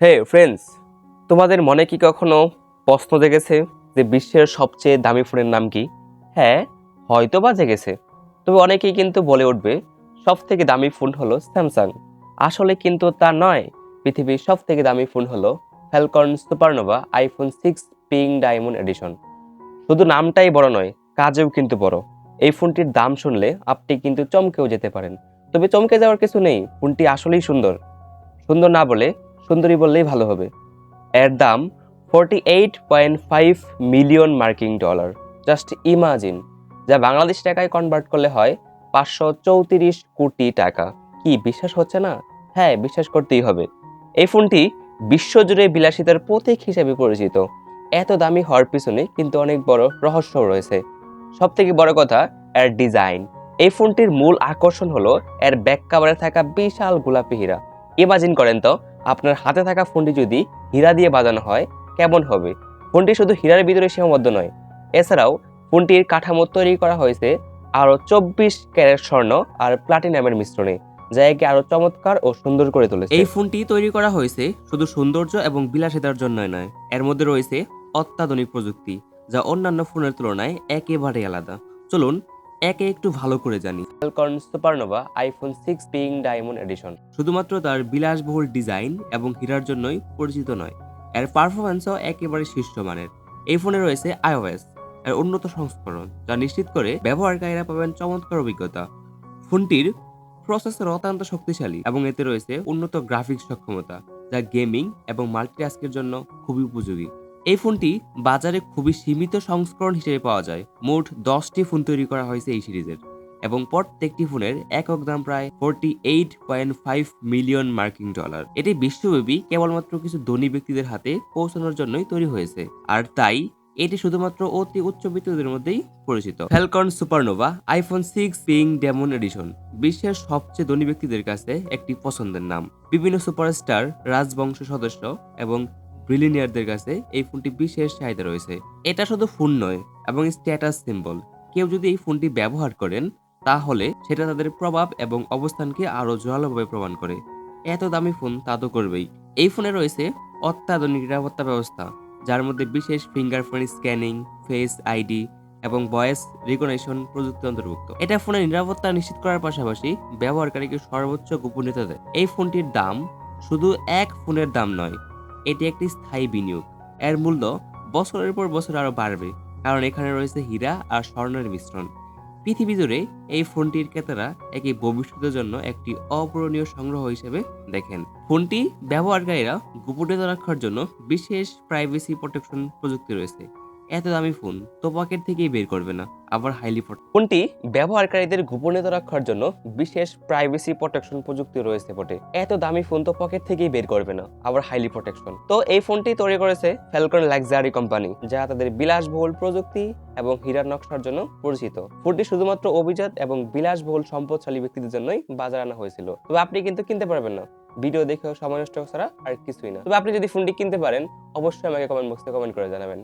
হে friends, তোমাদের মনে কি কখনো প্রশ্ন জেগেছে যে বিশ্বের সবচেয়ে দামি ফোনের নাম কি? হ্যাঁ হয়তো বা জেগেছে। তবে অনেকেই কিন্তু বলে উঠবে সব থেকে দামি ফোন হলো স্যামসাং। আসলে কিন্তু তা নয়। পৃথিবীর সব থেকে দামি ফোন হলো Falcon Supernova iPhone six pink diamond edition শুধু নামটাই বড় নয়, কাজেও কিন্তু বড়। এই ফোনটির দাম শুনলে আপনি কিন্তু চমকেও যেতে পারেন। তবে চমকে যাওয়ার কিছু নেই, ফোনটি আসলেই সুন্দর। সুন্দর না বলে সুন্দরী বললেই ভালো হবে। এর দাম forty eight point five million marking dollar just imagine যা বাংলাদেশ টাকায় কনভার্ট করলে হয় পাঁচশো চৌত্রিশ কোটি টাকা। কি, বিশ্বাস হচ্ছে না? হ্যাঁ বিশ্বাস করতেই হবে। এই ফোনটি বিশ্বজুড়ে বিলাসিতার প্রতীক হিসেবে পরিচিত। এত দামি হওয়ার পিছনে কিন্তু অনেক বড় রহস্য রয়েছে। সব থেকে বড় কথা, এর ডিজাইন এই ফোনটির মূল আকর্ষণ হলো, এর ব্যাক কাভারে থাকা বিশাল গোলাপি হীরা। ইমাজিন করেন তো আপনার হাতে থাকা ফোনটি যদি হীরা দিয়ে বাজানো হয়, কেমন হবে? ফোনটি শুধু হীরার ভিতরে সীমাবদ্ধ নয়, এছাড়াও ফোনটির কাঠামো তৈরি করা হয়েছে আরও চব্বিশ ক্যারেট স্বর্ণ আর প্লাটিনামের মিশ্রণে, যা একে আরও চমৎকার ও সুন্দর করে তুলেছে। এই ফোনটি তৈরি করা হয়েছে শুধু সৌন্দর্য এবং বিলাসিতার জন্যই নয়, এর মধ্যে রয়েছে অত্যাধুনিক প্রযুক্তি, যা অন্যান্য ফোনের তুলনায় একেবারে আলাদা। চলুন একে একটু ভালো করে জানি। Falcon Supernova iPhone six pink diamond edition শুধুমাত্র তার বিলাসবহুল ডিজাইন এবং হীরার জন্যই পরিচিত নয়। এর পারফরমেন্সও একেবারে শীর্ষমানের এই ফোনে রয়েছে আইওএস এর উন্নত সংস্করণ যা নিশ্চিত করে ব্যবহারকারীরা পাবেন চমৎকার অভিজ্ঞতা। ফোনটির প্রসেসর অত্যন্ত শক্তিশালী এবং এতে রয়েছে উন্নত গ্রাফিক্স সক্ষমতা যা গেমিং এবং মাল্টিটাস্কের জন্য খুবই উপযোগী। এই ফোনটি বাজারে খুবই সীমিত সংস্করণ হিসেবে পাওয়া যায়। মোট দশটি ফোন তৈরি করা হয়েছে এই সিরিজের এবং প্রত্যেকটি ফোনের একক দাম প্রায় forty eight point five million marking dollar এটি বিশ্বব্যাপী কেবলমাত্র কিছু ধনী ব্যক্তিদের হাতে পৌঁছানোর জন্যই তৈরি হয়েছে। আর তাই এটি শুধুমাত্র অতি উচ্চবিত্তদের মধ্যেই পরিচিত। Falcon Supernova iPhone six pink diamond edition বিশ্বের সবচেয়ে ধনী ব্যক্তিদের কাছে একটি পছন্দের নাম। বিভিন্ন সুপারস্টার, রাজবংশ সদস্য এবং ব্রিলিনিয়ারদের কাছে এই ফোনটি বিশেষ চাহিদা রয়েছে। এটা শুধু ফোন নয়, এবং স্ট্যাটাস সিম্বল কেউ যদি এই ফোনটি ব্যবহার করেন, তাহলে সেটা তাদের প্রভাব এবং অবস্থানকে আরও জোরালোভাবে প্রমাণ করে। এত দামি ফোন তা তো করবেই। এই ফোনে রয়েছে অত্যাধুনিক নিরাপত্তা ব্যবস্থা, যার মধ্যে বিশেষ ফিঙ্গারপ্রিন্ট স্ক্যানিং ফেস আইডি এবং ভয়েস রিকগনিশন প্রযুক্তি অন্তর্ভুক্ত। এটা ফোনের নিরাপত্তা নিশ্চিত করার পাশাপাশি ব্যবহারকারীকে সর্বোচ্চ গোপনীয়তা দেয়। এই ফোনটির দাম শুধু এক ফোনের দাম নয় এটি একটি স্থায়ী বিনিয়োগ। এর মূল্য বছরের পর বছর আরও বাড়বে, কারণ এখানে রয়েছে হীরা আর স্বর্ণের মিশ্রণ। পৃথিবী জুড়ে এই ফোনটির ক্রেতারা একে ভবিষ্যতের জন্য একটি অপূরণীয় সংগ্রহ হিসেবে দেখেন। ফোনটি ব্যবহারকারীরা গোপনীয়তা রাখার জন্য বিশেষ প্রাইভেসি প্রোটেকশন প্রযুক্তি রয়েছে। এত দামি ফোন তো পকেট থেকেই বের করবে না, আবার হাইলি ফোনটি ব্যবহারকারীদের গোপনীয়তা রক্ষার জন্য বিশেষ প্রাইভেসি প্রোটেকশন প্রযুক্তি রয়েছে বটে। এত দামি ফোন তো পকেট থেকেই বের করবে না, আবার হাইলি প্রোটেকশন তো এই ফোনটি তৈরি করেছে ফ্যালকন লাক্সারি কোম্পানি যা তাদের বিলাসবহুল প্রযুক্তি এবং হীরার নকশার জন্য পরিচিত। ফোনটি শুধুমাত্র অভিজাত এবং বিলাসবহুল সম্পদশালী ব্যক্তিদের জন্যই বাজার আনা হয়েছিল। তবে আপনি কিন্তু কিনতে পারবেন না। ভিডিও দেখেও সময় নষ্ট ছাড়া আর কিছুই না। তবে আপনি যদি ফোনটি কিনতে পারেন, অবশ্যই আমাকে কমেন্ট বক্সে কমেন্ট করে জানাবেন।